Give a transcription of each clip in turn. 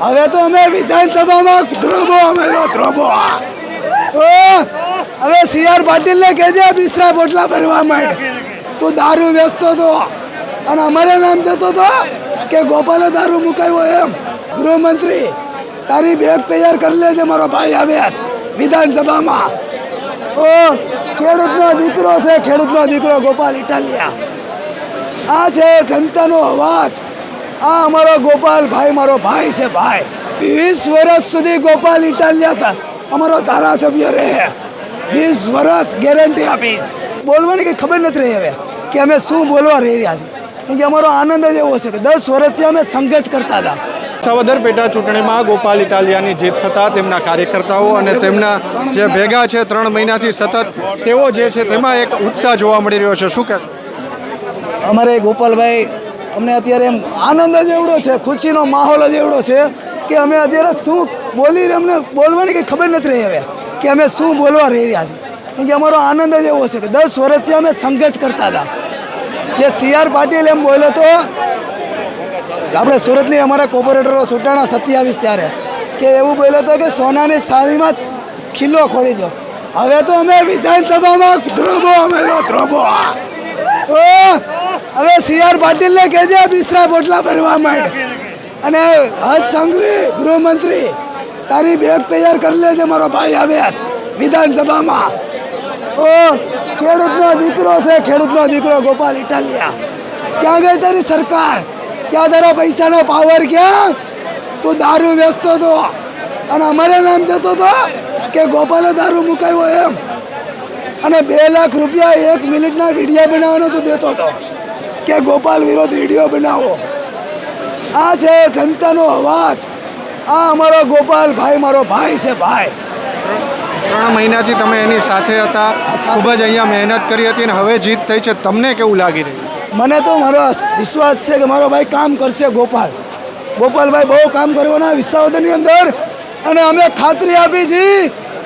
હવે તો અમે વિધાનસભામાં ધ્રોબો અમેરો ધ્રોબો હવે સી આર પાટીલને કહેજે બિસ્તરા પોટલા ભરવા માંડ તું દારૂ વેચતો તો અને અમારે નામ જતો તો કે ગોપાલે દારૂ મુકાયો એમ. ગૃહમંત્રી, તારી બેગ તૈયાર કરી લેજે, મારો ભાઈ આવ્યાસ વિધાનસભામાં. ઓ, ખેડૂતનો દીકરો છે, ખેડૂતનો દીકરો ગોપાલ ઇટાલિયા. આ છે જનતાનો અવાજ. આ અમારો ગોપાલ ભાઈ મારો ભાઈ છે ભાઈ. વીસ વર્ષ સુધી ગોપાલ ઇટાલિયા હતા. અમારો ધારાસભ્ય રહે. વીસ વર્ષ ગેરંટી આપીશ. બોલવાની કંઈ ખબર નથી રહી હવે કે અમે શું બોલવા રહી રહ્યા છીએ. કેમ કે અમારો આનંદ જ એવો છે કે દસ વર્ષથી અમે સંઘર્ષ કરતા હતા. સાવદર પેટા ચૂંટણીમાં ગોપાલ ઇટાલિયાની જીત થતાં તેમના કાર્યકર્તાઓ અને તેમના જે ભેગા છે ત્રણ મહિનાથી સતત તેઓ જે છે તેમાં એક ઉત્સાહ જોવા મળી રહ્યો છે. શું કહેશો? અમારે ગોપાલભાઈ અમને અત્યારે એમ આનંદ જ એવડો છે, ખુશીનો માહોલ જ એવડો છે કે અમે અત્યારે શું બોલી અમને બોલવાની કંઈ ખબર નથી રહી હવે, કે અમે શું બોલવા રહી રહ્યા છીએ. કેમ કે અમારો આનંદ જ એવો છે કે દસ વર્ષથી અમે સંઘર્ષ કરતા હતા. જે સી આર પાટીલ એમ બોલ્યો તો, આપણે સુરતની અમારા કોર્પોરેટરો સુટાણા સત્યાવીસ ત્યારે, કે એવું બોલ્યો હતો કે સોનાની સાડીમાં ખીલ્લો ખોલી દો. હવે તો અમે વિધાનસભામાં ધ્રોબો અમે ધ્રોબો હવે સી આર પાટીલને કહેજે બિસ્તરા પોટલા ભરવા માંડ અને હજ સંઘવી ગૃહમંત્રી, તારી બેગ તૈયાર કરી લેજે, મારો ભાઈ આવ્યાસ વિધાનસભામાં. ઓ, ખેડૂતનો દીકરો છે, ખેડૂતનો દીકરો ગોપાલ ઇટાલિયા. ક્યાં ગઈ તારી સરકાર? ક્યાં તારો પૈસાનો પાવર ક્યાં? તું દારૂ વેચતો હતો. અને અમારે નામ જતો હતો કે ગોપાલે દારૂ મુકાયો એમ. અને બે લાખ રૂપિયા એક મિનિટના વિડીયા બનાવવાનો તું દેતો હતો. કે ગોપાલ વિરોધ વીડિયો બનાવો. આ છે જનતાનો અવાજ. આ અમારો ગોપાલ ભાઈ મારો ભાઈ છે ભાઈ. ત્રણ મહિનાથી તમે એની સાથે હતા. ખૂબ જ અહીંયા મહેનત કરી હતી અને હવે જીત થઈ છે. તમને કેવું લાગી રહ્યું? મને તો મારો વિશ્વાસ છે કે મારો ભાઈ કામ કરશે ગોપાલ. ગોપાલભાઈ બહુ કામ કરવાના વિશ્વાસની અંદર. અને અમે ખાતરી આપી છે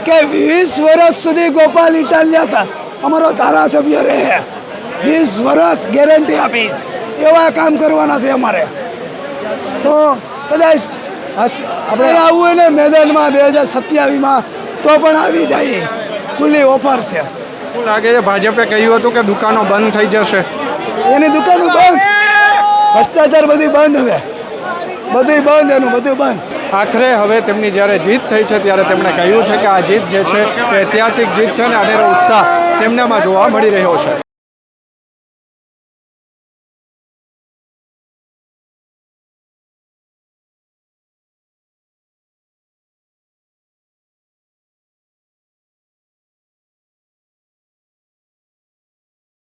કે વીસ વર્ષ સુધી ગોપાલ ઇટાલિયા હતા. અમારો ધારાસભ્ય રહે. વીસ વર્ષ ગેરંટી આપીશ. એવા કામ કરવાના છે અમારે. તો કદાચ આપણે આવું હોય ને મેદાનમાં બે હજાર સત્યાવીસમાં તો પણ આવી જાય. ખુલ્લી ઓફર છે. શું લાગે છે? ભાજપે કહ્યું હતું કે દુકાનો બંધ થઈ જશે. એની દુકાનો બંધ. ભ્રષ્ટાચાર બધું બંધ હવે. બધું બંધ એનું બધું બંધ. આખરે હવે તેમની જ્યારે જીત થઈ છે ત્યારે તેમણે કહ્યું છે કે આ જીત જે છે ઐતિહાસિક જીત છે અને આનેરો ઉત્સાહ તેમનામાં જોવા મળી રહ્યો છે.